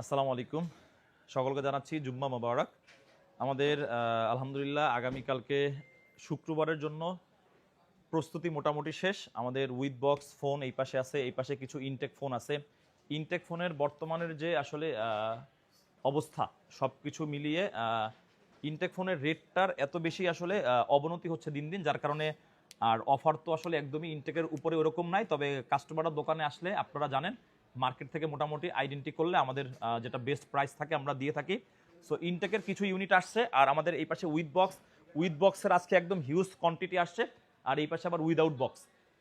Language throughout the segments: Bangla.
আসসালামু আলাইকুম। সকলকে জানাচ্ছি জুম্মা মোবারক। আমাদের আলহামদুলিল্লাহ আগামীকালকে শুক্রবারের জন্য প্রস্তুতি মোটামুটি শেষ। আমাদের উইথ বক্স ফোন এই পাশে আছে, এই পাশে কিছু ইনটেক ফোন আছে। ইনটেক ফোনের বর্তমানের যে আসলে অবস্থা সব কিছু মিলিয়ে ইনটেক ফোনের রেটটার এত বেশি আসলে অবনতি হচ্ছে দিন দিন, যার কারণে আর অফার তো আসলে একদমই ইনটেকের উপরে ওরকম নাই। তবে কাস্টমাররা দোকানে আসলে আপনারা জানেন মার্কেট থেকে মোটামুটি আইডেন্টি করলে আমাদের যেটা বেস্ট প্রাইস থাকে আমরা দিয়ে থাকি। সো ইনটেকের কিছু ইউনিট আসছে, আর আমাদের এই পাশে উইথ বক্স উইথ বক্সের আজকে একদম হিউজ কোয়ান্টিটি আসছে, আর এই পাশে আবার উইদাউট বক্স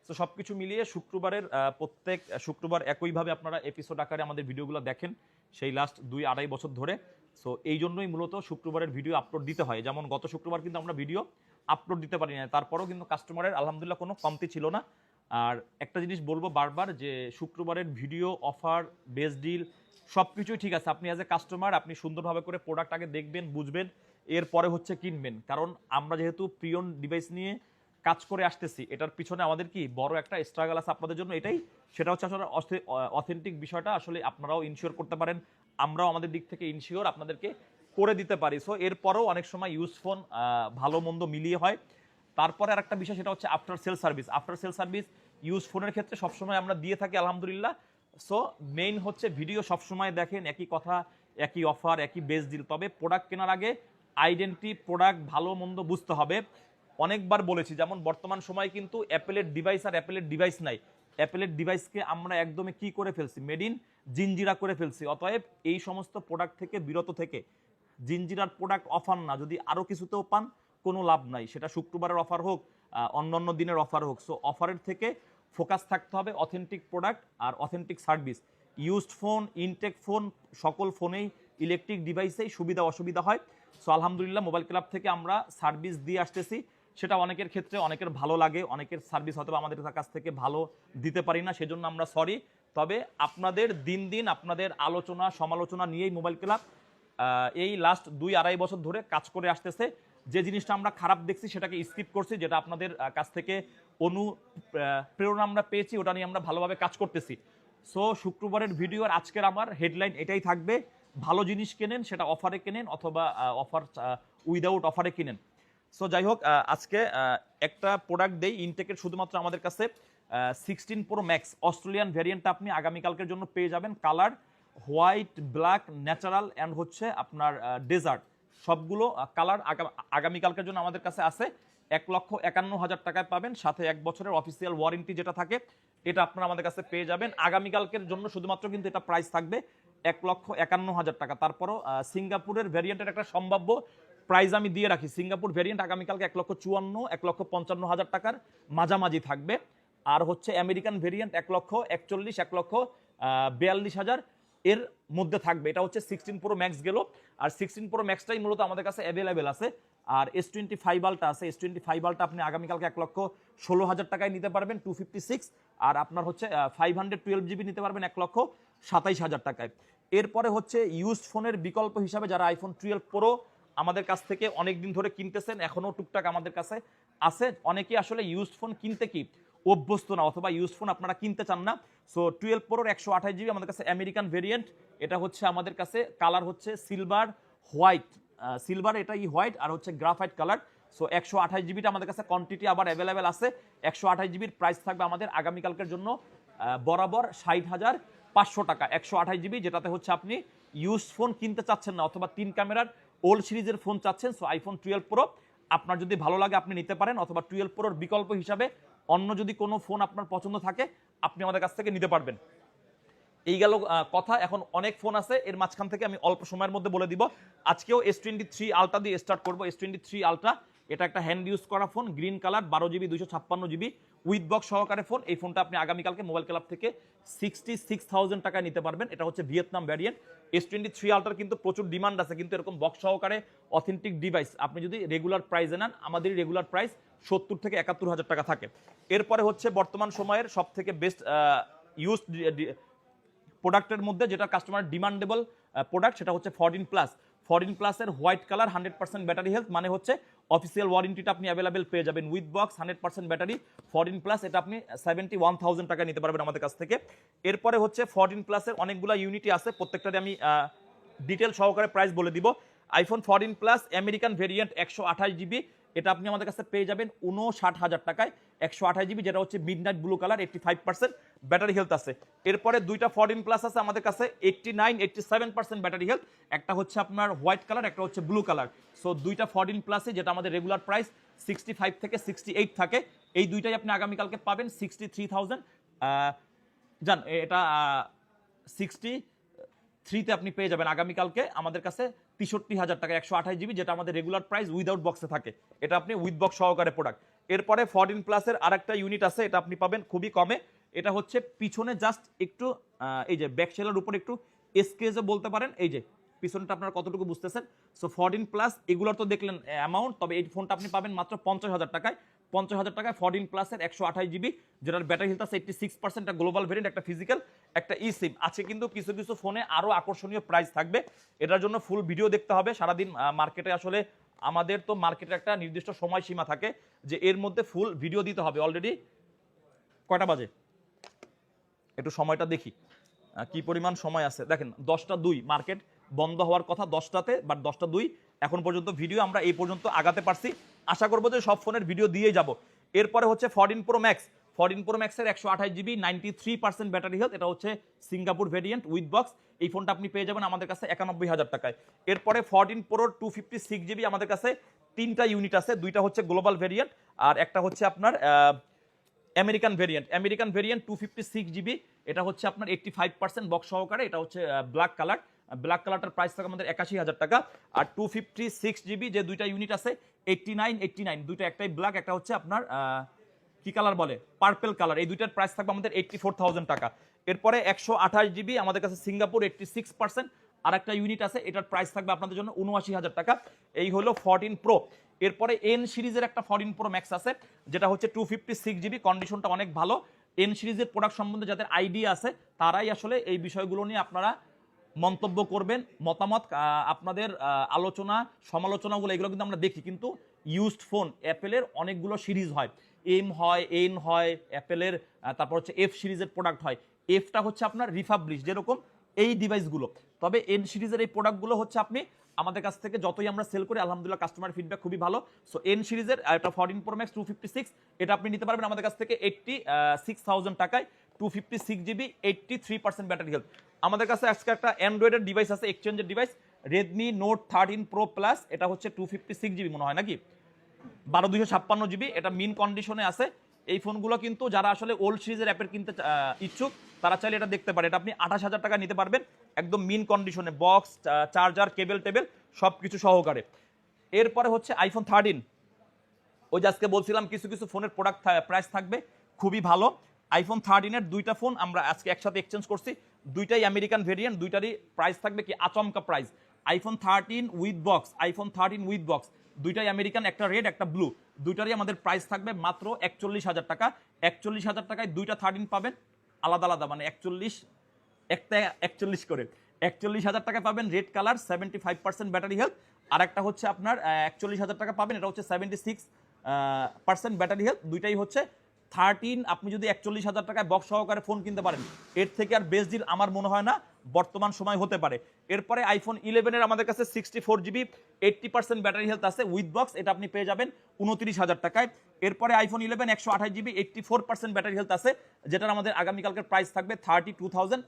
তো সব কিছু মিলিয়ে শুক্রবারের প্রত্যেক শুক্রবার একইভাবে আপনারা এপিসোড আকারে আমাদের ভিডিওগুলো দেখেন, সেই লাস্ট দুই আড়াই বছর ধরে। সো এই জন্যই মূলত শুক্রবারের ভিডিও আপলোড দিতে হয়। যেমন গত শুক্রবার কিন্তু আমরা ভিডিও আপলোড দিতে পারি না তারপরেও কিন্তু কাস্টমারের আলহামদুলিল্লাহ কোনো কমতি ছিল না। আর একটা জিনিস বলব বারবার যে শুক্রবারের ভিডিও, অফার বেস্ট ডিল সব কিছুই ঠিক আছে। আপনি অ্যাজ এ কাস্টমার আপনি সুন্দরভাবে করে প্রোডাক্ট আগে দেখবেন, বুঝবেন, এরপরে হচ্ছে কিনবেন। কারণ আমরা যেহেতু প্রিয়ন ডিভাইস নিয়ে কাজ করে আসতেছি, এটার পিছনে আমাদের কি বড় একটা স্ট্রাগল আছে আপনাদের জন্য? এটাই। সেটা হচ্ছে আসলে অথেন্টিক বিষয়টা। আসলে আপনারাও ইনশিওর করতে পারেন, আমরাও আমাদের দিক থেকে ইনশিওর আপনাদেরকে করে দিতে পারি। সো এরপরেও অনেক সময় ইউজ ফোন ভালো মন্দ মিলিয়ে হয়। তারপরে আর একটা বিষয়, সেটা হচ্ছে after sale service after sale service use ফোনের ক্ষেত্রে সবসময় আমরা দিয়ে থাকি, আলহামদুলিল্লাহ। সো মেইন হচ্ছে ভিডিও সবসময় দেখেন, একই কথা, একই অফার একই বেস ডিল তবে প্রোডাক্ট কেনার আগে আইডেন্টি প্রোডাক্ট ভালো, মন্দ বুঝতে হবে। অনেকবার বলেছি, যেমন বর্তমান সময় কিন্তু অ্যাপেলের ডিভাইস আর অ্যাপেলের ডিভাইস নাই। অ্যাপেলের ডিভাইসকে আমরা একদমই কি করে ফেলছি? মেড ইন জিনজিরা করে ফেলছি। অতএব এই সমস্ত প্রোডাক্ট থেকে, বিরত থেকে, জিনজিরার প্রোডাক্ট অফার না। যদি আরও কিছুতেও পান কোনো লাভ নাই। সেটা শুক্রবারের অফার হোক আহ, অন্যান্য দিনের অফার হোক। সো অফারের থেকে ফোকাস থাকতে হবে অথেন্টিক প্রোডাক্ট আর authentic service used phone Intech phone সকল ফোনেই ইলেকট্রিক ডিভাইসেই সুবিধা অসুবিধা হয়। সো আলহামদুলিল্লাহ মোবাইল ক্লাব থেকে আমরা সার্ভিস দিয়ে আসতেছি। সেটা অনেকের ক্ষেত্রে অনেকের ভালো লাগে অনেকের সার্ভিস হয়তো আমাদের কাছ থেকে ভালো দিতে পারি না সেজন্য আমরা সরি তবে আপনাদের দিন দিন আপনাদের আলোচনা সমালোচনা নিয়েই মোবাইল ক্লাব এই লাস্ট দুই আড়াই বছর ধরে কাজ করে আসতেছে। যে জিনিসটা আমরা খারাপ দেখছি, সেটাকে স্কিপ করছি, যেটা আপনাদের কাছ থেকে অনু প্রেরণা আমরা পেয়েছি, ওটা নিয়ে আমরা ভালোভাবে কাজ করতেছি। সো শুক্রবারের ভিডিও আজকের আমার হেডলাইন এটাই থাকবে, ভালো জিনিস কেনেন, সেটা অফারে কেনেন, অথবা অফার উইদাউট অফারে কিনেন। সো যাই হোক আজকে একটা প্রোডাক্ট দেই ইনটেকের শুধুমাত্র আমাদের কাছে সিক্সটিন প্রো ম্যাক্স অস্ট্রেলিয়ান ভ্যারিয়েন্টটা আপনি আগামীকালকের জন্য পেয়ে যাবেন colour white black natural and হচ্ছে আপনার ডেজার্ট সবগুলো কালার আগামীকালকের জন্য আমাদের কাছে আছে। এক লক্ষ একান্ন হাজার টাকায় পাবেন, সাথে এক বছরের অফিসিয়াল ওয়ারেন্টি যেটা থাকে, এটা আপনারা আমাদের কাছে পেয়ে যাবেন। আগামীকালকের জন্য শুধুমাত্র কিন্তু এটা প্রাইস থাকবে, এক লক্ষ একান্ন হাজার টাকা। তারপরও সিঙ্গাপুরের ভ্যারিয়েন্টের একটা সম্ভাব্য প্রাইস আমি দিয়ে রাখি। সিঙ্গাপুর ভ্যারিয়েন্ট আগামীকালকে এক লক্ষ চুয়ান্ন, এক লক্ষ পঞ্চান্ন হাজার টাকার মাঝামাঝি থাকবে। আর হচ্ছে আমেরিকান ভেরিয়েন্ট এক লক্ষ একচল্লিশ, এক লক্ষ বিয়াল্লিশ হাজার। এর মধ্যে থাকবে। এটা হচ্ছে সিক্সটিন প্রো ম্যাক্স গেল। আর সিক্সটিন প্রো ম্যাক্সটাই মূলত আমাদের কাছে অ্যাভেলেবেল আছে। আর এস টোয়েন্টি ফাইভ আলটা আছে। এস টোয়েন্টি ফাইভ আলটা আপনি আগামীকালকে এক লক্ষ ষোলো হাজার টাকায় নিতে পারবেন টু ফিফটি সিক্স আর আপনার হচ্ছে ফাইভ হান্ড্রেড টুয়েলভ জিবি নিতে পারবেন এক লক্ষ সাতাইশ হাজার টাকায়। এরপরে হচ্ছে ইউজ ফোনের বিকল্প হিসাবে যারা আইফোন টুয়েলভ প্রো আমাদের কাছ থেকে অনেক দিন ধরে কিনতেছেন এখনও টুকটাক আমাদের কাছে আছে। অনেকেই আসলে ইউজ ফোন কিনতে কি অভ্যস্ত না, অথবা ইউজ ফোন আপনারা কিনতে চান না। সো টুয়েলভ প্রোর একশো আঠাশ জিবি আমাদের কাছে আমেরিকান ভেরিয়েন্ট এটা হচ্ছে আমাদের কাছে কালার হচ্ছে সিলভার হোয়াইট সিলভার এটাই হোয়াইট আর হচ্ছে গ্রাফাইট কালার সো একশো আঠাশ জিবিটা আমাদের কাছে কোয়ান্টিটি আবার অ্যাভেলেবেল আছে। একশো আঠাশ জিবির প্রাইস থাকবে আমাদের আগামীকালকের জন্য বরাবর ষাট হাজার পাঁচশো টাকা। একশো আঠাশ জিবি যেটাতে হচ্ছে আপনি ইউজ ফোন কিনতে চাচ্ছেন না, অথবা তিন ক্যামেরার ওল্ড সিরিজের ফোন চাচ্ছেন। সো আইফোন টুয়েলভ প্রো আপনার যদি ভালো লাগে আপনি নিতে পারেন, অথবা টুয়েলভ প্রোর বিকল্প হিসাবে অন্য যদি কোনো ফোন আপনার পছন্দ থাকে, আপনি আমাদের কাছ থেকে নিতে পারবেন। এই গেল কথা। এখন অনেক ফোন আছে, এর মাঝখান থেকে আমি অল্প সময়ের মধ্যে বলে দিব। আজকেও এস টোয়েন্টি থ্রি আলট্রা দিয়ে স্টার্ট করব। এস টোয়েন্টি থ্রি আলট্রা এটা একটা হ্যান্ড ইউজ করা ফোন গ্রিন কালার বারো জিবি দুশো ছাপ্পান্ন জিবি উইথ বক্স সহকারে ফোন, এই ফোনটা আপনি আগামীকালকে মোবাইল ক্লাব থেকে সিক্সটি সিক্স থাউজেন্ড টাকায় নিতে পারবেন। এটা হচ্ছে Vietnam variant S twenty three আলট্রার কিন্তু প্রচুর ডিমান্ড আছে, কিন্তু এরকম বক্স সহকারে অথেন্টিক ডিভাইস আপনি যদি রেগুলার প্রাইসে নেন আমাদের রেগুলার প্রাইস সত্তর থেকে একাত্তর হাজার টাকা থাকে। এরপরে হচ্ছে বর্তমান সময়ের সব থেকে বেস্ট ইউজ প্রোডাক্টের মধ্যে যেটা কাস্টমার ডিমান্ডেবল প্রোডাক্ট সেটা হচ্ছে ফরটিন প্লাস ফরিন প্লাসের white colour, hundred percent battery health মানে হচ্ছে অফিসিয়াল ওয়ারেন্টিটা আপনি অ্যাভেলেবেল পেয়ে যাবেন with box hundred percent battery fourteen plus এটা আপনি সেভেন্টি ওয়ান থাউজেন্ড টাকা নিতে পারবেন আমাদের কাছ থেকে। এরপরে হচ্ছে ফরিন প্লাসের অনেকগুলো ইউনিটি আছে প্রত্যেকটারে আমি ডিটেল সহকারে প্রাইস বলে দিব। IPhone fourteen plus American variant একশো আঠাশ জিবি এটা আপনি আমাদের কাছে পেয়ে যাবেন উনষাট হাজার টাকায়। একশো আঠাশ জিবি, যেটা হচ্ছে midnight blue colour eighty five percent battery health আছে। এরপরে দুইটা ফরিন প্লাস আছে আমাদের কাছে eighty nine eighty seven percent battery health একটা হচ্ছে আপনার হোয়াইট কালার একটা হচ্ছে ব্লু কালার সো দুইটা ফরিন প্লাসে যেটা আমাদের রেগুলার প্রাইস সিক্সটি ফাইভ থেকে সিক্সটি এইট থাকে। এই দুইটাই আপনি আগামীকালকে পাবেন সিক্সটি থ্রি থাউজেন্ড জান, এটা সিক্সটি থ্রিতে আপনি পেয়ে যাবেন আগামীকালকে। আমাদের কাছে তেষট্টি হাজার টাকা, একশো আঠাশ জিবি, যেটা আমাদের রেগুলার প্রাইস উইদাউট বক্সে থাকে। এটা আপনি উইথ বক্স সহকারে প্রোডাক্ট এরপরে ফরিন প্লাসের আরেকটা ইউনিট আছে, এটা আপনি পাবেন খুবই কমে। এটা হচ্ছে পিছনে জাস্ট একটু এই যে ব্যাক সেলার উপর একটু এসকেজে বলতে পারেন। এই যে, পিছনটা আপনারা কতটুকু বুঝতেছেন? সো ফরিন প্লাস এগুলোর তো দেখলেন অ্যামাউন্ট তবে এই ফোনটা আপনি পাবেন মাত্র পঞ্চাশ হাজার টাকায়। পঞ্চাশ হাজার টাকায় ফরিন প্লাসের একশো আঠাশ জিবি যেটার ব্যাটারি হেলথ আছে এইটটি সিক্স পার্সেন্ট একটা গ্লোবাল ভেরিয়েন্ট একটা ফিজিক্যাল একটা ই সিম আছে কিন্তু কিছু কিছু ফোনে আরও আকর্ষণীয় প্রাইস থাকবে। এটার জন্য ফুল ভিডিও দেখতে হবে। সারাদিন মার্কেটে আসলে আমাদের তো মার্কেটে একটা নির্দিষ্ট সময়সীমা থাকে যে এর মধ্যে ফুল ভিডিও দিতে হবে অলরেডি কয়টা বাজে? একটু সময়টা দেখি। কি পরিমাণ সময় আছে? দেখেন, দশটা দুই মার্কেট বন্ধ হওয়ার কথা দশটাতে বাট দশটা দুই, এখন পর্যন্ত ভিডিও আমরা এই পর্যন্ত আগাতে পারছি। আশা করব যে সব ফোনের ভিডিও দিয়ে যাব। এরপরে হচ্ছে fourteen pro max fourteen pro ম্যাক্সের একশো আঠাশ GB ninety three percent battery health এটা হচ্ছে সিঙ্গাপুর ভেরিয়েন্ট উইথ বক্স এই ফোনটা আপনি পেয়ে যাবেন আমাদের কাছে একানব্বই হাজার টাকায়। এরপরে ফরটিন প্রোর টু ফিফটি সিক্স জিবি আমাদের কাছে তিনটা ইউনিট আছে। দুইটা হচ্ছে গ্লোবাল ভেরিয়েন্ট আর একটা হচ্ছে আপনার American variant American variant two fifty six GB এটা হচ্ছে আপনার এইটটি ফাইভ পার্সেন্ট বক্স সহকারে। এটা হচ্ছে ব্ল্যাক কালার ব্ল্যাক কালারটার প্রাইস থাকে আমাদের একাশি হাজার টাকা। আর টু ফিফটি সিক্স জিবি যে দুইটা ইউনিট আছে এইটটি নাইন এইটটি নাইন দুইটা একটাই ব্ল্যাক একটা হচ্ছে আপনার কি কালার বলে? পার্পেল কালার এই দুইটার প্রাইস থাকবে আমাদের এইটটি ফোর থাউজেন্ড টাকা। এরপরে একশো আঠাশ জিবি আমাদের কাছে সিঙ্গাপুর এইটটি সিক্স পার্সেন্ট আর একটা ইউনিট আছে, এটার প্রাইস থাকবে আপনাদের জন্য উনআশি হাজার টাকা। এই হলো ফরটিন প্রো এরপরে এন সিরিজের একটা ফরটিন প্রো ম্যাক্স আছে, যেটা হচ্ছে টু ফিফটি সিক্স জিবি কন্ডিশনটা অনেক ভালো। এন সিরিজের প্রোডাক্ট সম্বন্ধে যাদের আইডিয়া আছে, তারাই আসলে এই বিষয়গুলো নিয়ে আপনারা মন্তব্য করবেন, মতামত আপনাদের আলোচনা, সমালোচনাগুলো, এগুলো কিন্তু আমরা দেখি, কিন্তু ইউজড ফোন অ্যাপেলের অনেকগুলো সিরিজ হয়। এম হয় এন হয় অ্যাপেলের তারপর হচ্ছে এফ সিরিজের প্রোডাক্ট হয়। এফটা হচ্ছে আপনার রিফাবলিশ যেরকম এই ডিভাইসগুলো তবে এন সিরিজের এই প্রোডাক্টগুলো হচ্ছে আপনি আমাদের কাছ থেকে যতই আমরা সেল করি, আলহামদুলিল্লাহ কাস্টমার ফিডব্যাক খুবই ভালো। সো এন সিরিজের একটা fourteen pro max two fifty six এটা আপনি নিতে পারবেন আমাদের কাছ থেকে এইটটি সিক্স থাউজেন্ড টাকায় two fifty six GB eighty three percent battery health আমাদের কাছে আজকে একটা অ্যান্ড্রয়েডের ডিভাইস আছে এক্সচেঞ্জের device Redmi note thirteen pro plus এটা হচ্ছে টু ফিফটি সিক্স জিবি মনে হয় নাকি? বারো দুইশো ছাপ্পান্ন জিবি এটা মিন কন্ডিশনে আছে। এই ফোনগুলো কিন্তু যারা আসলে ওল্ড সিরিজের অ্যাপের কিনতে ইচ্ছুক, তারা চাইলে এটা দেখতে পারে। এটা আপনি আঠাশ হাজার টাকা নিতে পারবেন, একদম মিন কন্ডিশনে বক্স চার্জার কেবল টেবিল সব কিছু সহকারে। এরপরে হচ্ছে আইফোন থার্টিন ওই যে আজকে বলছিলাম, কিছু কিছু ফোনের প্রোডাক্ট প্রাইস থাকবে, খুবই ভালো। আইফোন থার্টিনের দুইটা ফোন আমরা আজকে একসাথে এক্সচেঞ্জ করছি। দুইটাই আমেরিকান ভেরিয়েন্ট দুইটারই প্রাইস থাকবে কি? আচমকা price iPhone thirteen with box iPhone thirteen with box দুইটাই আমেরিকান একটা রেড একটা ব্লু দুইটারই আমাদের প্রাইস থাকবে মাত্র একচল্লিশ হাজার টাকা। একচল্লিশ হাজার টাকায় দুইটা থার্টিন পাবেন। আলাদা আলাদা মানে একচল্লিশ, একটা একচল্লিশ করে। একচল্লিশ হাজার টাকা পাবেন red colour seventy five percent battery health আর একটা হচ্ছে আপনার একচল্লিশ হাজার টাকা পাবেন, এটা হচ্ছে seventy six percent battery health দুইটাই হচ্ছে থার্টিন আপনি যদি একচল্লিশ হাজার টাকায় বক্স সহকারে ফোন কিনতে পারেন, এর থেকে আর বেস্ট ডিল আমার মনে হয় না, বর্তমান সময় হতে পারে। এরপরে আইফোন ইলেভেনের আমাদের কাছে sixty four GB eighty percent battery health আছে উইথ বক্স এটা আপনি পেয়ে যাবেন উনত্রিশ হাজার টাকায়। এরপরে আইফোন ইলেভেন একশো আঠাশ GB eighty four percent battery health আছে, যেটার আমাদের আগামীকালকের প্রাইস থাকবে থার্টি টু থাউজেন্ড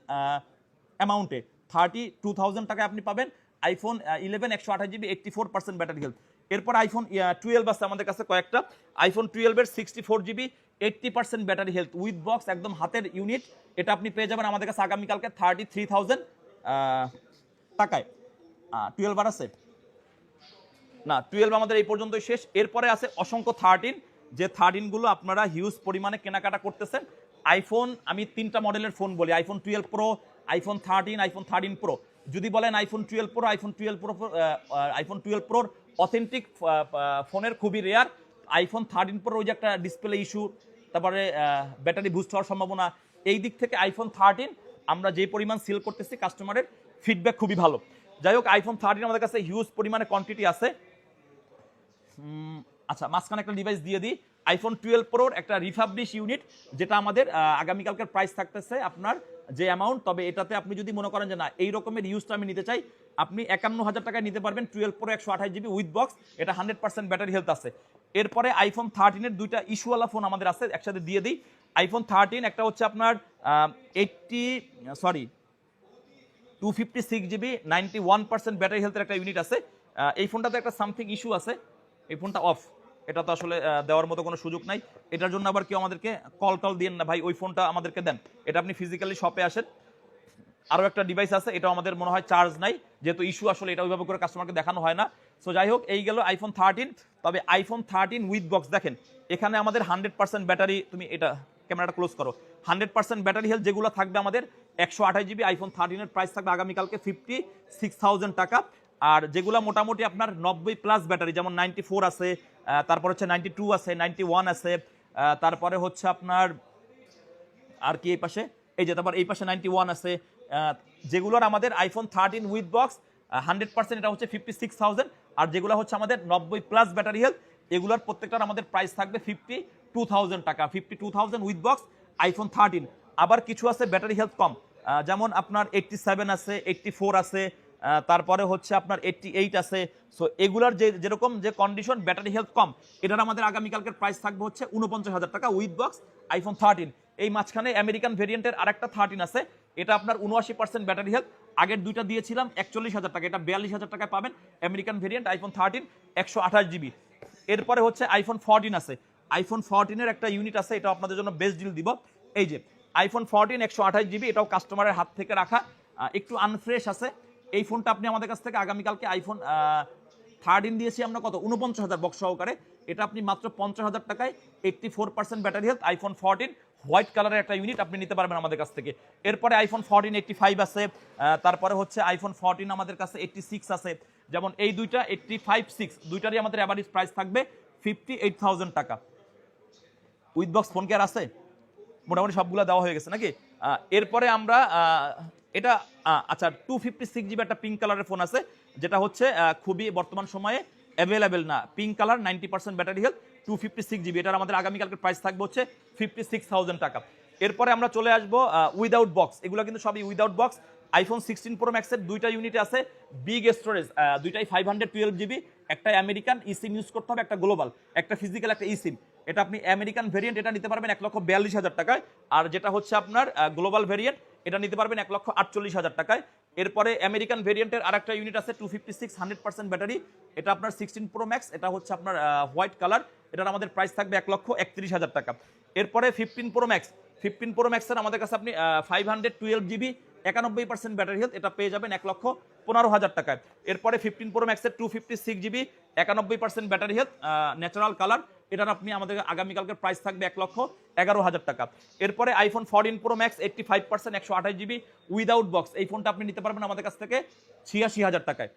অ্যামাউন্টে থার্টি টু থাউজেন্ড টাকায় আপনি পাবেন আইফোন ইলেভেন একশো আঠাশ GB eighty four percent battery health এরপর আইফোন টুয়েলভ আছে আমাদের কাছে কয়েকটা। আইফোন টুয়েলভের sixty four GB eighty percent battery health with box একদম হাতের ইউনিট এটা আপনি পেয়ে যাবেন আমাদের কাছে আগামীকালকে থার্টি থ্রি থাউজেন্ড টাকায়। টুয়েলভ আর আছে? না টুয়েলভ আমাদের এই পর্যন্তই শেষ। এরপরে আছে অসংখ্য থার্টিন যে থার্টিনগুলো আপনারা হিউজ পরিমাণে কেনাকাটা করতেছেন আইফোন আমি তিনটা মডেলের ফোন বলি। IPhone twelve pro iPhone thirteen iPhone thirteen pro যদি বলেন iPhone twelve pro iPhone twelve pro iPhone twelve প্রোর authentic ফোনের খুবই রেয়ার আইফোন থার্টিন প্রোর ওই যে একটা ডিসপ্লে ইস্যু তারপরে ব্যাটারি বুস্ট হওয়ার সম্ভাবনা, এই দিক থেকে আইফোন থার্টিন আমরা যে পরিমাণ সেল করতেছি কাস্টমারের ফিডব্যাক খুবই ভালো। যাই হোক আইফোন থার্টিন আমাদের কাছে হিউজ পরিমাণে কোয়ান্টিটি আছে। আচ্ছা মাঝখানে একটা ডিভাইস দিয়ে দিই। আইফোন টুয়েলভ প্রোর একটা রিফাবলিশ ইউনিট যেটা আমাদের আগামীকালকের প্রাইস থাকতেছে আপনার যে অ্যামাউন্ট তবে এটাতে আপনি যদি মনে করেন যে না, এই রকমের ইউজটা আমি নিতে চাই আপনি একান্ন হাজার টাকায় নিতে পারবেন টুয়েলভ প্রো একশো আঠাশ জিবি উইথ বক্স এটা হান্ড্রেড পার্সেন্ট ব্যাটারি হেলথ আছে। এরপরে আইফোন থার্টিনের দুইটা ইস্যুওয়ালা ফোন আমাদের আছে, একসাথে দিয়ে দিই। আইফোন থার্টিন একটা হচ্ছে আপনার eighty sorry two fifty six GB ninety one percent battery হেলথের একটা ইউনিট আছে। এই ফোনটাতে একটা সামথিং ইস্যু আছে। এই ফোনটা অফ এটা তো আসলে দেওয়ার মতো কোনো সুযোগ নাই। এটার জন্য আবার কেউ আমাদেরকে কল টল দিন না ভাই, ওই ফোনটা আমাদেরকে দেন। এটা আপনি ফিজিক্যালি শপে আসেন। আরও একটা ডিভাইস আছে, এটাও আমাদের মনে হয় চার্জ নাই, যেহেতু ইস্যু আসলে এটা ওইভাবে করে কাস্টমারকে দেখানো হয় না। সো যাই হোক এই গেল আইফোন থার্টিন তবে আইফোন থার্টিন উইথ বক্স দেখেন, এখানে আমাদের হান্ড্রেড পার্সেন্ট ব্যাটারি তুমি এটা ক্যামেরাটা ক্লোজ করো হান্ড্রেড পার্সেন্ট ব্যাটারি হেলথ যেগুলো থাকবে আমাদের একশো আঠাশ জিবি আইফোন থার্টিনের প্রাইস থাকবে আগামীকালকে ফিফটি সিক্স থাউজেন্ড টাকা। আর যেগুলো মোটামুটি আপনার নব্বই প্লাস ব্যাটারি যেমন নাইনটি ফোর আছে তারপর হচ্ছে নাইনটি টু আছে নাইনটি ওয়ান আছে তারপরে হচ্ছে আপনার, আর কি এই পাশে? এই যে, তারপর এই পাশে নাইনটি ওয়ান আছে যেগুলোর আমাদের iPhone thirteen with box hundred percent এটা হচ্ছে ফিফটি সিক্স থাউজেন্ড আর যেগুলো হচ্ছে আমাদের নব্বই প্লাস ব্যাটারি হেলথ এগুলোর প্রত্যেকটার আমাদের প্রাইস থাকবে ফিফটি টু থাউজেন্ড টাকা fifty two thousand with box iPhone thirteen আবার কিছু আছে ব্যাটারি হেলথ কম যেমন আপনার এইটটি সেভেন আছে এইটটি ফোর আছে তারপরে হচ্ছে আপনার এইটটি এইট আছে। সো এগুলার যে, যেরকম যে কন্ডিশন ব্যাটারি হেলথ কম, এটার আমাদের আগামীকালকের প্রাইস থাকবে হচ্ছে উনপঞ্চাশ হাজার টাকা উইথ বক্স আইফোন থার্টিন এই মাঝখানে আমেরিকান ভেরিয়েন্টের আরেকটা থার্টিন আছে এটা আপনার উনআশি পার্সেন্ট ব্যাটারি হেলথ আগের দুইটা দিয়েছিলাম, একচল্লিশ হাজার টাকা। এটা বিয়াল্লিশ হাজার টাকায় পাবেন। আমেরিকান ভেরিয়েন্ট আইফোন থার্টিন একশো আঠাশ জিবি এরপরে হচ্ছে আইফোন ফোরটিন আছে। আইফোন ফোরটিনের একটা ইউনিট আছে এটা আপনাদের জন্য বেস্ট ডিল দিব। এই যে আইফোন ফোরটিন একশো আঠাশ জিবি এটাও কাস্টমারের হাত থেকে রাখা। একটু আনফ্রেশ আছে। এই ফোনটা আপনি আমাদের কাছ থেকে আগামীকালকে আইফোন থার্টিন দিয়েছি আমরা কত? উনপঞ্চাশ হাজার বক্স সহকারে। এটা আপনি মাত্র পঞ্চাশ হাজার টাকায় eighty four percent battery health iPhone fourteen white কালারের একটা ইউনিট আপনি নিতে পারবেন আমাদের কাছ থেকে। এরপরে আইফোন ফোরটিন এইটটি ফাইভ আছে তারপরে হচ্ছে আইফোন ফোরটিন আমাদের কাছে এইটটি সিক্স আছে। যেমন এই দুইটা এইটটি ফাইভ সিক্স দুইটারই আমাদের অ্যাভারেজ প্রাইস থাকবে ফিফটি এইট থাউজেন্ড টাকা। উইথ বক্স ফোন কেয়ার আছে? মোটামুটি সবগুলো দেওয়া হয়ে গেছে নাকি? এরপরে আমরা এটা আচ্ছা টু ফিফটি সিক্স জিবি একটা পিঙ্ক কালারের ফোন আছে, যেটা হচ্ছে খুবই বর্তমান সময়ে অ্যাভেলেবেল না। Pink colour ninety percent battery health two fifty six GB এটার আমাদের আগামীকালকের প্রাইস থাকবে হচ্ছে ফিফটি সিক্স থাউজেন্ড টাকা। এরপরে আমরা চলে আসব উইদাউট বক্স এগুলো কিন্তু সবই without box iPhone sixteen pro ম্যাক্সের দুইটা ইউনিট আছে বিগ স্টোরেজ দুইটাই ফাইভ হান্ড্রেড টুয়েলভ জিবি একটা আমেরিকান ইসিম ইউজ করতে হবে, একটা গ্লোবাল একটা ফিজিক্যাল একটা ইসিম এটা আপনি আমেরিকান ভেরিয়েন্ট এটা নিতে পারবেন এক লক্ষ বিয়াল্লিশ হাজার টাকায়। আর যেটা হচ্ছে আপনার গ্লোবাল ভেরিয়েন্ট এটা নিতে পারবেন এক লক্ষ আটচল্লিশ হাজার টাকায়। এরপরে আমেরিকান ভেরিয়েন্টের আরেকটা ইউনিট আছে two fifty six hundred percent battery এটা আপনার সিক্সটিন প্রো ম্যাক্স এটা হচ্ছে আপনার হোয়াইট কালার এটার আমাদের প্রাইস থাকবে এক লক্ষ একত্রিশ হাজার টাকা। এরপরে fifteen pro max fifteen pro ম্যাক্সের আমাদের কাছে আপনি ফাইভ হান্ড্রেড টুয়েলভ জিবি একানব্বই পার্সেন্ট ব্যাটারি হেলথ এটা পেয়ে যাবেন এক লক্ষ পনেরো হাজার টাকায়। এরপরে ফিফটিন প্রো ম্যাক্সের টু ফিফটি সিক্স জিবি একানব্বই percent battery health natural colour এটার আপনি আমাদের আগামীকালকে প্রাইস থাকবে এক লক্ষ এগারো হাজার টাকা। এরপরে iPhone fourteen pro max eighty five percent একশো আঠাশ জিবি উইদাউট বক্স এই ফোনটা আপনি নিতে পারবেন আমাদের কাছ থেকে ছিয়াশি হাজার টাকায়।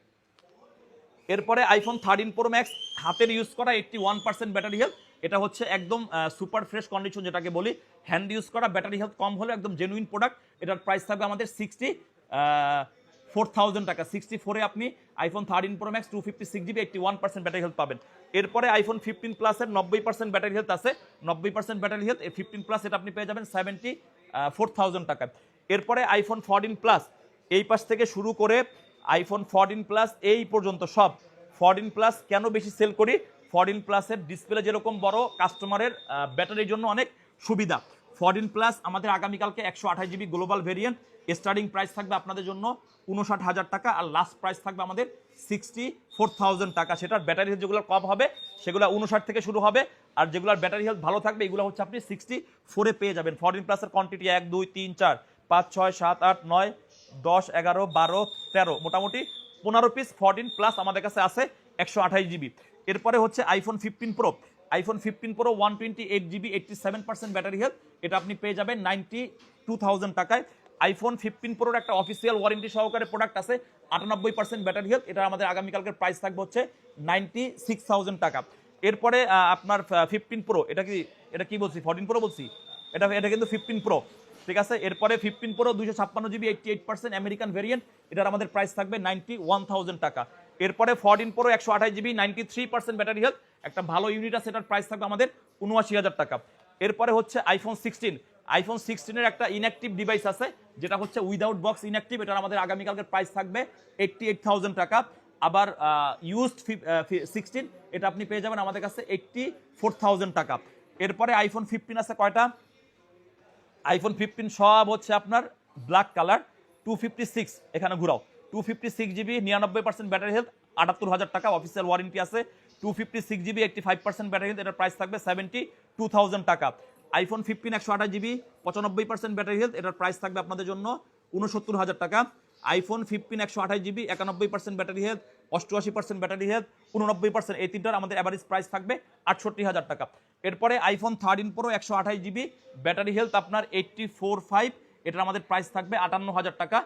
এরপরে আইফোন থার্টিন প্রো ম্যাক্স হাতের ইউজ করা eighty one percent battery health এটা হচ্ছে একদম সুপার ফ্রেশ কন্ডিশন যেটাকে বলি। হ্যান্ড ইউজ করা ব্যাটারি হেলথ কম হলে একদম জেনুইন প্রোডাক্ট এটার প্রাইস থাকবে আমাদের সিক্সটি ফোর থাউজেন্ড টাকা। সিক্সটি ফোরে আপনি iPhone thirteen pro max two fifty six GB eighty one percent battery health পাবেন। এরপরে আইফোন ফিফটিন প্লাসের নব্বই পার্সেন্ট ব্যাটারি হেলথ আছে। নব্বই percent battery health fifteen plus এটা আপনি পেয়ে যাবেন সেভেন্টি ফোর থাউজেন্ড টাকায়। এরপরে আইফোন ফোরটিন প্লাস এই পাশ থেকে শুরু করে আইফোন ফরটিন প্লাস এই পর্যন্ত সব। ফোরটিন প্লাস কেন বেশি সেল করি? ফোরটিন প্লাসের ডিসপ্লে যেরকম বড় কাস্টমারের ব্যাটারির জন্য অনেক সুবিধা। ফোরটিন প্লাস আমাদের আগামীকালকে একশো আঠাশ GB global variant starting price থাকবে আপনাদের জন্য উনষাট হাজার টাকা আর লাস্ট প্রাইস থাকবে আমাদের সিক্সটি ফোর থাউজেন্ড টাকা। সেটার ব্যাটারি হেলথ যেগুলো কম হবে, সেগুলো উনষাট থেকে শুরু হবে আর যেগুলোর ব্যাটারি হেলথ ভালো থাকবে, এগুলো হচ্ছে আপনি সিক্সটি ফোরে পেয়ে যাবেন। ফোরটিন প্লাসের কোয়ান্টিটি এক, দুই, তিন, চার, পাঁচ, ছয়, সাত, আট, নয়, দশ, এগারো, বারো, তেরো, মোটামুটি পনেরো পিস ফোরটিন প্লাস আমাদের কাছে আছে একশো আঠাশ জিবি এরপরে হচ্ছে iPhone fifteen pro iPhone fifteen pro one twenty eight GB eighty seven percent battery health এটা আপনি পেয়ে যাবেন নাইনটি টু থাউজেন্ড টাকায়। আইফোন ফিফটিন প্রোর একটা অফিসিয়াল ওয়ারেন্টি সহকারে প্রোডাক্ট আছে, আটানব্বই পার্সেন্ট ব্যাটারি হেলথ এটা আমাদের আগামীকালকের প্রাইস থাকবে হচ্ছে নাইনটি সিক্স থাউজেন্ড টাকা। এরপরে আপনার ফিফটিন প্রো এটা কি এটা কি বলছি? ফোরটিন প্রো বলছি? এটা এটা কিন্তু ফিফটিন প্রো ঠিক আছে? এরপরে ফিফটিন প্রো দুইশো ছাপ্পান্ন GB eighty eight percent American variant এটার আমাদের প্রাইস থাকবে নাইনটি ওয়ান থাউজেন্ড টাকা। এরপরে ফোরটিন প্রো একশো আঠাশ GB ninety three percent battery health একটা ভালো ইউনিট আছে, এটার প্রাইস থাকবে আমাদের উনআশি হাজার টাকা। এরপরে হচ্ছে আইফোন সিক্সটিন আইফোন সিক্সটিনের একটা ইনঅ্যাক্টিভ ডিভাইস আছে, যেটা হচ্ছে উইদাউট বক্স ইনঅ্যাক্টিভ এটার আমাদের আগামীকালকের প্রাইস থাকবে এইটটি এইট থাউজেন্ড টাকা। আবার ইউজড সিক্সটিন এটা আপনি পেয়ে যাবেন আমাদের কাছে এইটটি ফোর থাউজেন্ড টাকা। এরপরে আইফোন ফিফটিন আছে কয়টা? আইফোন ফিফটিন সব হচ্ছে আপনার black colour two fifty six এখানে ঘুরাও। টু ফিফটি সিক্স জিবি নিরানব্বই পার্সেন্ট ব্যাটারি হেলথ আটাত্তর হাজার টাকা অফিসিয়াল ওয়ারেন্টি আছে। Two fifty six GB eighty five percent battery health এটার প্রাইস থাকবে সেভেন্টি টু থাউজেন্ড টাকা। আইফোন ফিফটিন একশো আঠাশ জিবি পঁচানব্বই পার্সেন্ট ব্যাটারি হেলথ এটার প্রাইস থাকবে আপনাদের জন্য উনসত্তর হাজার টাকা। আইফোন ফিফটিন একশো আঠাশ জিবি একানব্বই পার্সেন্ট ব্যাটারি হেলথ অষ্টআশি পার্সেন্ট ব্যাটারি হেলথ উননব্বই পার্সেন্ট এই তিনটার আমাদের অ্যাভারেজ প্রাইস থাকবে আটষট্টি হাজার টাকা। এরপরে আইফোন থার্টিন প্রো একশো আঠাশ জিবি ব্যাটারি হেলথ আপনার এইটটি ফোর ফাইভ এটার আমাদের প্রাইস থাকবে আটান্ন হাজার টাকা।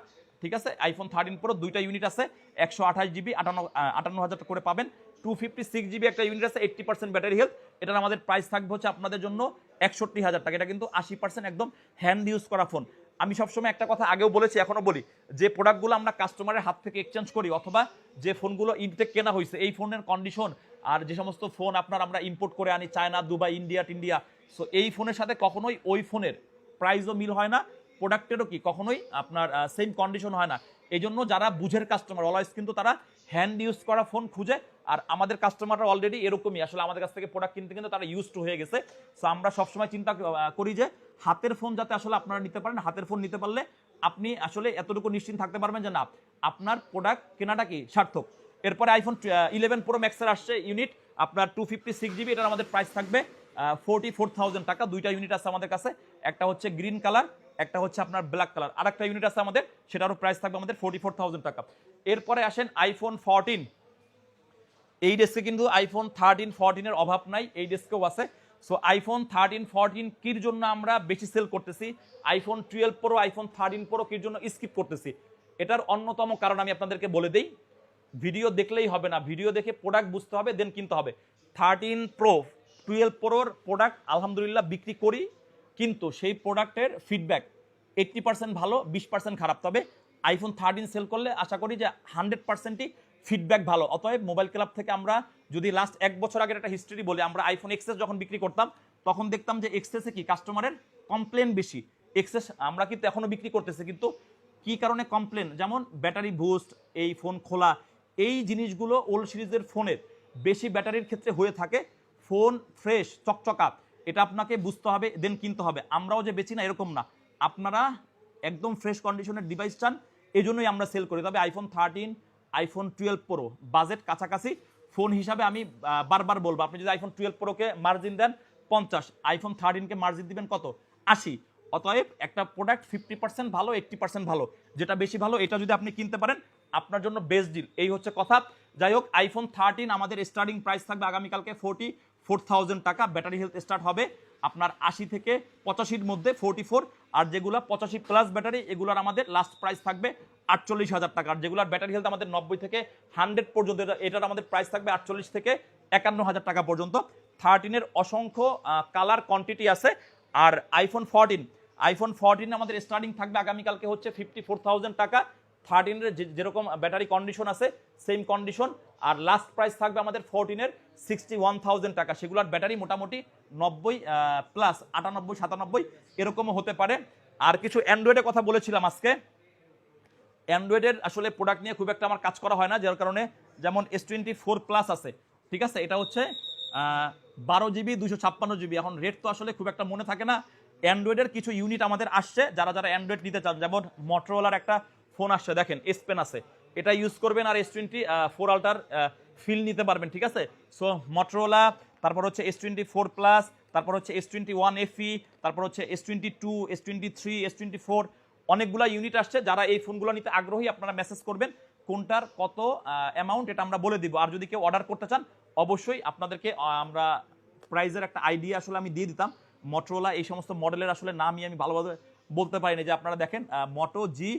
ঠিক আছে? আইফোন থার্টিন প্রো দুইটা ইউনিট আছে, একশো আঠাশ জিবি আটান্ন আটান্ন হাজার করে পাবেন। টু ফিফটি সিক্স জিবি একটা ইউনিট আছে এইট্টি পার্সেন্ট ব্যাটারি হেলথ এটার আমাদের প্রাইস থাকবে হচ্ছে আপনাদের জন্য একষট্টি হাজার টাকা। এটা কিন্তু আশি পার্সেন্ট একদম হ্যান্ড ইউজ করা ফোন আমি সবসময় একটা কথা আগেও বলেছি এখনও বলি, যে প্রোডাক্টগুলো আমরা কাস্টমারের হাত থেকে এক্সচেঞ্জ করি, অথবা যে ফোনগুলো ইনটেক কেনা হয়েছে, এই ফোনের কন্ডিশন আর যে সমস্ত ফোন আপনার আমরা ইম্পোর্ট করে আনি চায়না দুবাই ইন্ডিয়া টিন্ডিয়া সো এই ফোনের সাথে কখনোই ওই ফোনের প্রাইসও মিল হয় না। প্রোডাক্টেরও কি কখনোই আপনার সেম কন্ডিশন হয় না। এই জন্য যারা বুঝের কাস্টমার অলওয়েজ কিন্তু তারা হ্যান্ড ইউজ করা ফোন খুঁজে, আর আমাদের কাস্টমাররা অলরেডি এরকমই। আসলে আমাদের কাছ থেকে প্রোডাক্ট কিনতে কিন্তু তারা ইউজ টু হয়ে গেছে। সো আমরা সবসময় চিন্তা করি যে হাতের ফোন যাতে আসলে আপনারা নিতে পারেন, হাতের ফোন নিতে পারলে আপনি আসলে এতটুকু নিশ্চিন্ত থাকতে পারবেন যে না, আপনার প্রোডাক্ট কেনাটা কি সার্থক। এরপরে আইফোন ইলেভেন প্রো ম্যাক্সের আসছে ইউনিট আপনার টু ফিফটি সিক্স জিবি এটার আমাদের প্রাইস থাকবে ফোরটি ফোর থাউজেন্ড টাকা। দুইটা ইউনিট আছে আমাদের কাছে। একটা হচ্ছে গ্রিন কালার একটা হচ্ছে আপনার ব্ল্যাক কালার আর একটা ইউনিট আছে আমাদের, সেটারও প্রাইস থাকবে আমাদের ফোরটি ফোর থাউজেন্ড টাকা। এরপরে আসেন আইফোন ফোরটিন এই ডেস্কে কিন্তু আইফোন থার্টিন ফোরটিনের অভাব নাই, এই ডেস্কেও আছে। সো আইফোন থার্টিন ফোরটিন কির জন্য আমরা বেশি সেল করতেছি? IPhone twelve pro iPhone thirteen pro কির জন্য স্কিপ করতেছি? এটার অন্যতম কারণ আমি আপনাদেরকে বলে দিই ভিডিও দেখলেই হবে না। ভিডিও দেখে প্রোডাক্ট বুঝতে হবে দেন কিনতে হবে। থার্টিন প্রো টুয়েলভ প্রোর প্রোডাক্ট আলহামদুলিল্লাহ বিক্রি করি। কিন্তু সেই প্রোডাক্টের ফিডব্যাক এইট্টি পার্সেন্ট ভালো, বিশ পার্সেন্ট খারাপ। তবে আইফোন থার্টিন সেল করলে আশা করি যে হান্ড্রেড পার্সেন্টই ফিডব্যাক ভালো। অতএব মোবাইল ক্লাব থেকে আমরা যদি লাস্ট এক বছর আগের একটা হিস্ট্রি বলি, আমরা আইফোন এক্সেস যখন বিক্রি করতাম, তখন দেখতাম যে এক্সেসে কি কাস্টমারের কমপ্লেন বেশি। এক্সেস আমরা কিন্তু এখনও বিক্রি করতেছি, কিন্তু কি কারণে কমপ্লেন যেমন ব্যাটারি বুস্ট এই ফোন খোলা, এই জিনিসগুলো ওল্ড সিরিজের ফোনের বেশি ব্যাটারির ক্ষেত্রে হয়ে থাকে ফোন ফ্রেশ চকচকা। এটা আপনাকে বুঝতে হবে দেন কিনতে হবে। আমরাও যে বেচি না, এরকম না। আপনারা একদম ফ্রেশ কন্ডিশনের ডিভাইস চান এই জন্যই আমরা সেল করি। তবে iPhone thirteen iPhone twelve pro budget কাছাকাছি। ফোন হিসাবে আমি বারবার বলব, আপনি যদি আইফোন টুয়েলভ প্রোকে মার্জিন দেন, পঞ্চাশ। আইফোন থার্টিনকে মার্জিন দিবেন কত? আশি। অতএব একটা প্রোডাক্ট ফিফটি পার্সেন্ট ভালো এইট্টি পার্সেন্ট ভালো। যেটা বেশি ভালো, এটা যদি আপনি কিনতে পারেন, আপনার জন্য বেস্ট ডিল এই হচ্ছে কথা। যাই হোক আইফোন থার্টিন আমাদের স্টার্টিং প্রাইস থাকবে আগামীকালকে ফোর্টি ফোর থাউজেন্ড টাকা ব্যাটারি হেলথ স্টার্ট হবে আপনার আশি থেকে পঁচাশির মধ্যে ফোর্টি ফোর, আর যেগুলো পঁচাশি প্লাস ব্যাটারি, এগুলোর আমাদের লাস্ট প্রাইস থাকবে আটচল্লিশ হাজার টাকা। আর যেগুলোর ব্যাটারি হেলথ আমাদের নব্বই থেকে হান্ড্রেড পর্যন্ত, এটা- এটার আমাদের প্রাইস থাকবে আটচল্লিশ থেকে একান্ন হাজার টাকা পর্যন্ত। থার্টিনের অসংখ্য কালার কোয়ান্টিটি আছে। আর আইফোন ফোরটিন আইফোন ফোরটিন আমাদের স্টার্টিং থাকবে আগামীকালকে হচ্ছে ফিফটি ফোর থাউজেন্ড টাকা থার্টিনের যেরকম ব্যাটারি কন্ডিশন আছে সেম কন্ডিশন আর লাস্ট প্রাইস থাকবে আমাদের ফোরটিনের সিক্সটি ওয়ান থাউজেন্ড টাকা। সেগুলোর ব্যাটারি মোটামুটি নব্বই প্লাস আটানব্বই, সাতানব্বই, এরকমও হতে পারে। আর কিছু অ্যান্ড্রয়েডের কথা বলেছিলাম আজকে। অ্যান্ড্রয়েডের আসলে প্রোডাক্ট নিয়ে খুব একটা আমার কাজ করা হয় না, যার কারণে যেমন এস টোয়েন্টি ফোর প্লাস আছে, ঠিক আছে? এটা হচ্ছে বারো জিবি দুশো ছাপ্পান্ন জিবি এখন রেট তো আসলে খুব একটা মনে থাকে না। অ্যান্ড্রয়েডের কিছু ইউনিট আমাদের আসছে, যারা যারা অ্যান্ড্রয়েড নিতে চান, যেমন মটরোলার একটা ফোন আসছে, দেখেন এস পেন আছে। এটা ইউজ করবেন আর S twenty four ultra feel নিতে পারবেন, ঠিক আছে? সো মটরোলা তারপর হচ্ছে এস টোয়েন্টি ফোর প্লাস তারপর হচ্ছে এস টোয়েন্টি ওয়ান এফি তারপর হচ্ছে S twenty two S twenty three S twenty four অনেকগুলো ইউনিট আসছে। যারা এই ফোনগুলো নিতে আগ্রহী, আপনারা মেসেজ করবেন কোনটার কত অ্যামাউন্ট এটা আমরা বলে দিব। আর যদি কেউ অর্ডার করতে চান, অবশ্যই আপনাদেরকে আমরা প্রাইজের একটা আইডিয়া আসলে আমি দিয়ে দিতাম। মটোরোলা এই সমস্ত মডেলের আসলে নামই আমি ভালোভাবে বলতে পারি না যে আপনারা দেখেন মটো জি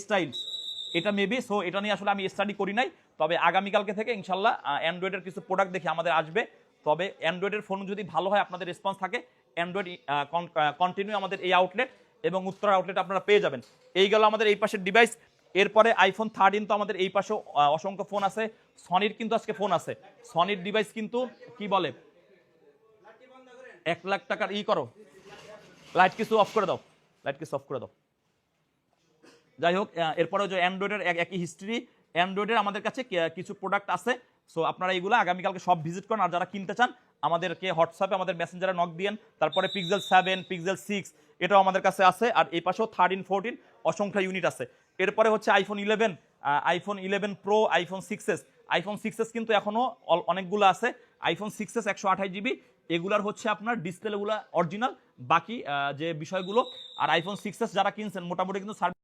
স্টাইলস এটা মেবি সো এটা নিয়ে আসলে আমি স্টাডি করি নাই। তবে আগামীকালকে থেকে ইনশাল্লাহ অ্যান্ড্রয়েডের কিছু প্রোডাক্ট দেখে আমাদের আসবে। তবে অ্যান্ড্রয়েডের ফোন যদি ভালো হয়, আপনাদের রেসপন্স থাকে অ্যান্ড্রয়েড কন্টিনিউ আমাদের এই আউটলেট এবং উত্তরা আউটলেট আপনারা পেয়ে যাবেন। এই গেল আমাদের এই পাশের ডিভাইস এরপরে আইফোন থার্টিন তো আমাদের এই পাশেও অসংখ্য ফোন আছে। সনির কিন্তু আজকে ফোন আছে। সনির ডিভাইস কিন্তু, কি বলে? এক লাখ টাকার ই করো। লাইট কিছু অফ করে দাও। লাইট কিছু অফ করে দাও। যাই হোক এরপরে যে অ্যান্ড্রয়েডের এক- একই হিস্ট্রি অ্যান্ড্রয়েডের আমাদের কাছে কিছু প্রোডাক্ট আছে। সো আপনারা এইগুলো আগামীকালকে সব ভিজিট করেন। আর যারা কিনতে চান, আমাদেরকে হোয়াটসঅ্যাপে আমাদের মেসেঞ্জারে নক দিয়েন। তারপরে পিক্সেল সেভেন পিক্সেল সিক্স এটাও আমাদের কাছে আছে। আর এই পাশেও থার্টিন ফোরটিন অসংখ্য ইউনিট আছে। এরপরে হচ্ছে iPhone eleven iPhone eleven pro iPhone sixes iPhone sixes কিন্তু এখনও অনেকগুলো আছে। আইফোন সিক্সেস একশো আঠাশ জিবি এগুলার হচ্ছে আপনার ডিসপ্লেগুলো অরিজিনাল বাকি যে বিষয়গুলো, আর আইফোন সিক্সেস যারা কিনছেন, মোটামুটি কিন্তু সার্ভিস